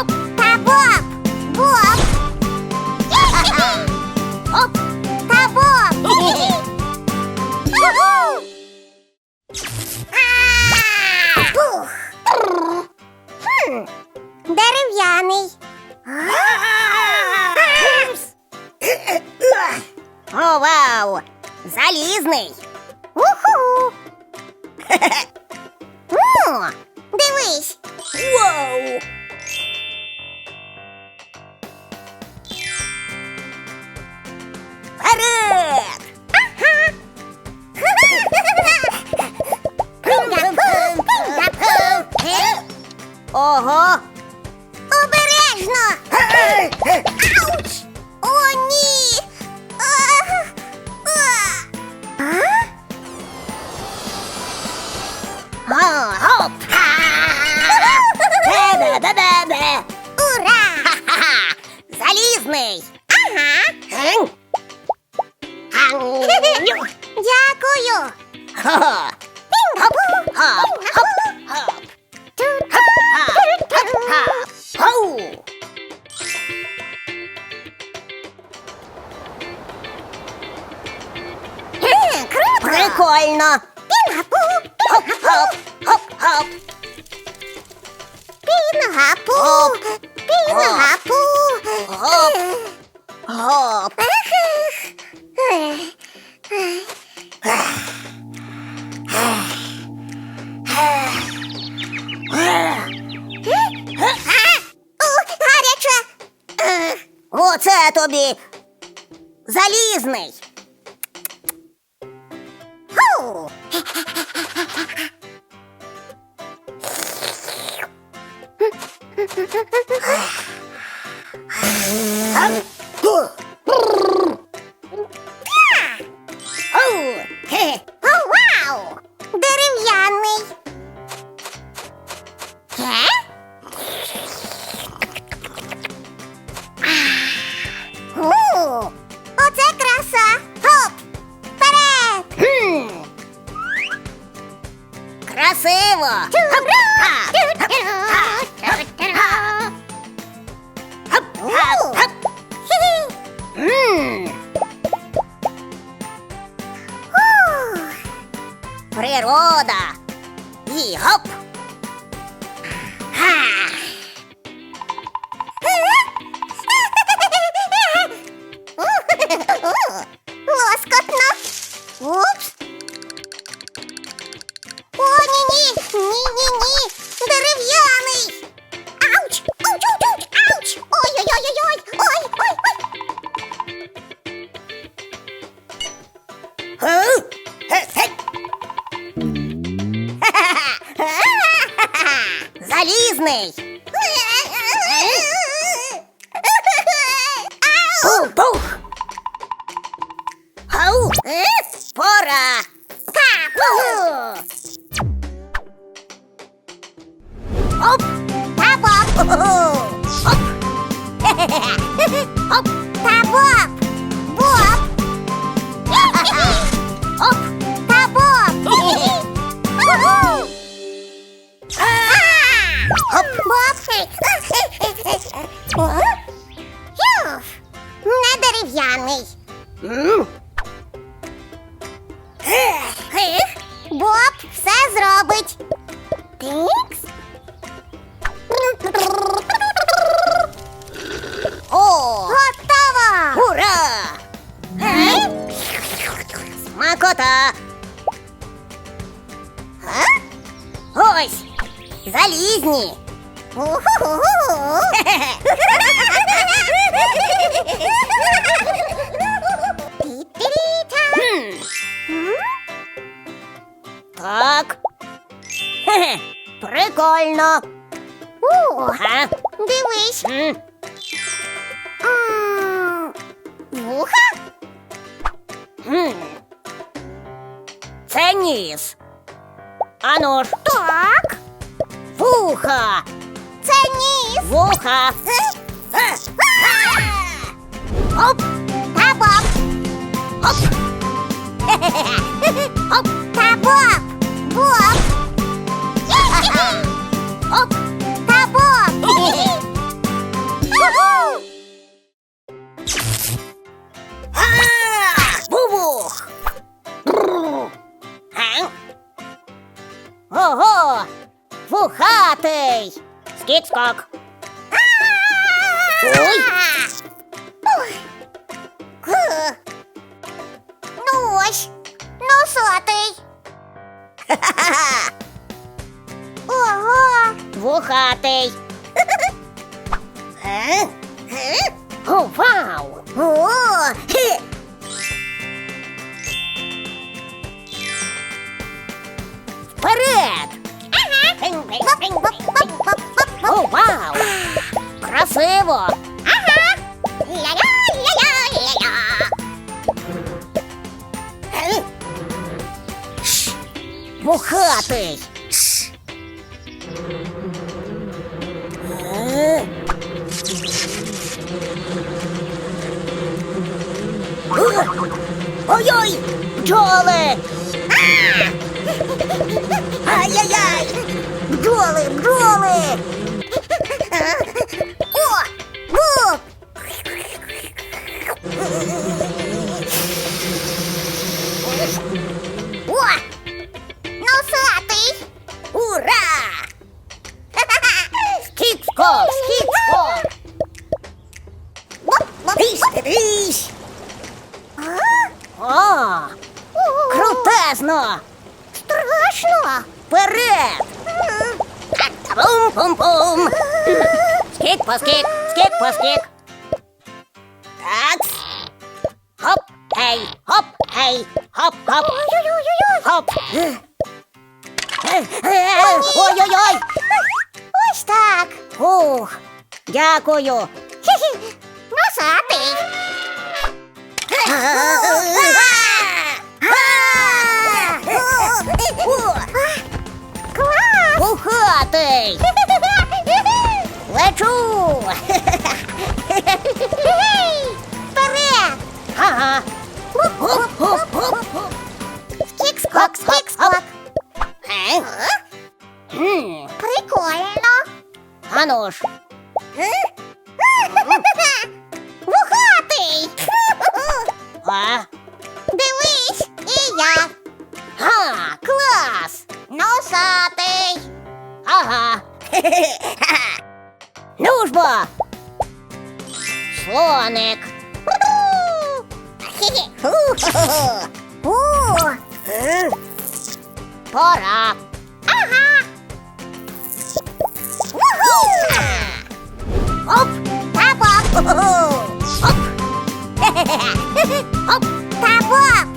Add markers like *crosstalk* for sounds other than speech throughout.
Оп. Та Дерев'яний. О, вау! Залізний. О, дивись. Вау. Гоп! Бе-бе-бе-бе! Ура! Ха-ха! Залізний! Ага! Дякую! Хо-хо! Хоп! Хоп! Хоп! Хоп! Хоу! Прикольно! Хоп-хоп! Хоп-хоп! Пінгапу! Пінгапу! Гоп! Гоп! Гаряче! Оце тобі! Залізний! 아 Природа! І гоп! Оп! Та-боб! Оп! *laughs* Оп! Та-боб! Боб! *laughs* Оп! Та-боб! Уху! *laughs* Оп! Юф! Не дерев'яний. Прикольно. Ага. Дивись. М. М, Вуха? Хм. Це ніс. Ану ж. Так. Вуха. Це ніс. Вуха. Оп. Та-бап. Хоп. Хоп. *laughs* Та Боб. Боб. Вухатий! Скік-скок! Ой! Ну ось, носатий. Ого. Вухатий! О, вау! О. Вперед! О, вау! Красиво! Ля-ля-ля-ля-ля-ля. Вухатий! Е? Е? Ой-ой! Бджоли! Ай-яй-яй! Бджоли, бджоли! О, Боб. Скік по скік, скік по скік. Так. Хоп, ей, хоп, ей, хоп, хоп, хоп. Ой-ой-ой! Ось так. Ух, дякую. Носатий. Клас. Пухатий! Лечу! Вперед. Ага. Хоп-хоп-хоп-хоп. Скік-скок, скік-скок. Е? М, Прикольно. Ану ж. Слоник. О, Пора. ага. Оп! Та Боб. Оп! Оп. Та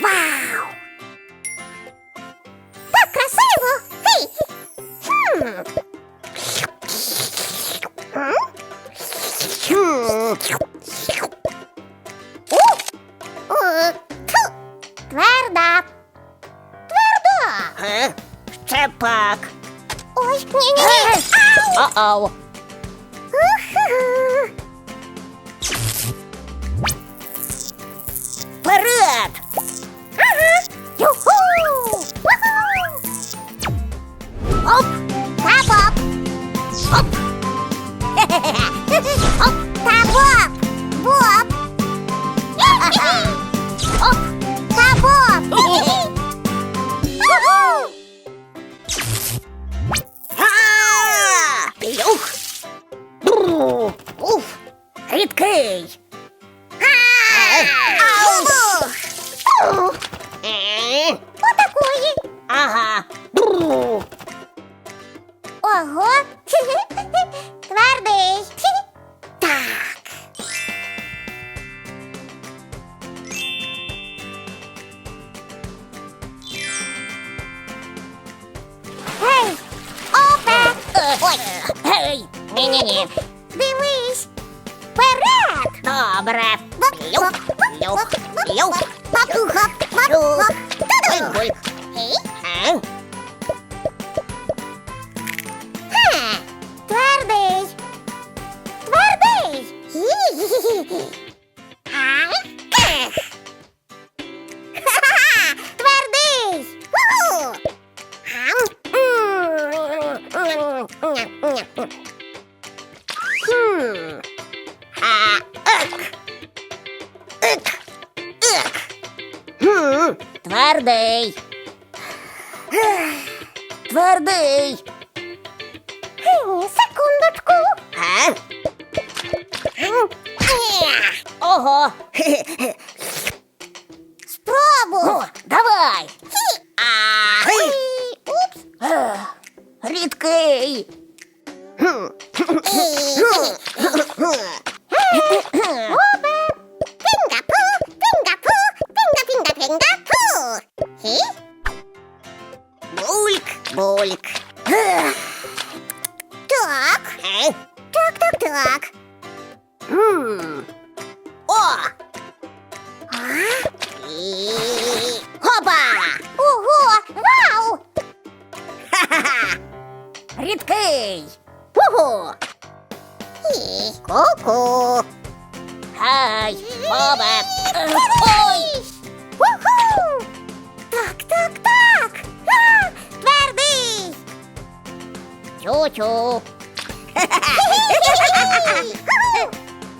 Вау! Так красиво! Хей! Хм. Хм. О, тьфу. Тверда. Тверда. Е? Ще пак. Ой, ні-ні-ні. Ау! О-оу. Уху. Вперед! Ей, ні-ні-ні. Дивись. Вперед! Добре. Люк, люк, люк. Бульк. Ей, ха. Твердий. Твердий. Хі-хі-хі-хі. Твердий. Хм, Секундочку. А? М. Ех. Ого. Спробуй. О, давай. Хі. А, Ой, Упс. Ех, Рідкий. Хм. Обе. Пінга-пу, пінга-пу, Бульк. Ех, Так, так, так, так. М. О! І... Хопа! Ого, вау! Ха-ха-ха! Рідкий! Ого! Ку-ку. Хай, Бобе! Ой! Чу-чу!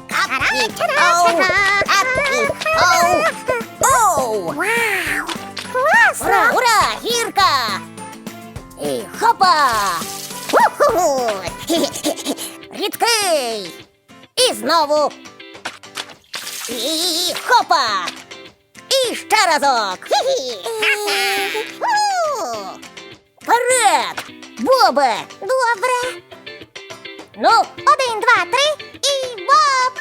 Капки! Оу! Капки! Оу! Оу! Вау! Ура, Класно! ура! Гірка! І хопа! Уху! Рідкий! І знову! І хопа! І ще разок! Хі-хі. У. Вперед! Бобе! Добре. Ну, Один, два, три і боп.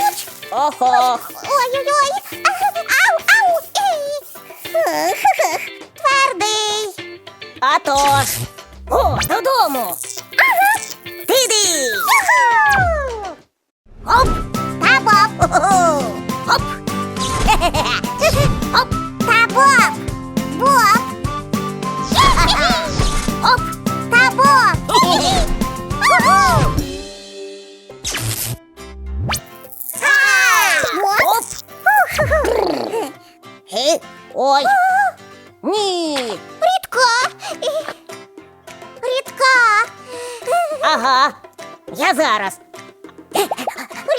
Ауч! охо! Ой-ой-ой. Ау, ау. Ей. Твердий. А то ж! О, додому! Ага. Ти-ди! Оп! Та. Хо-хо! Оп! *laughs* Оп! Та боп. Ой! Ні! Рідка. Рідка. Ага! Я зараз!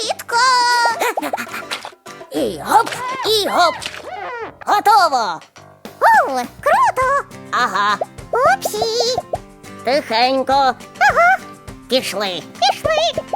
Рідка. І гоп! І гоп! Готово! О, круто. Ага! Упсі. Тихенько! Ага. Пішли! Пішли.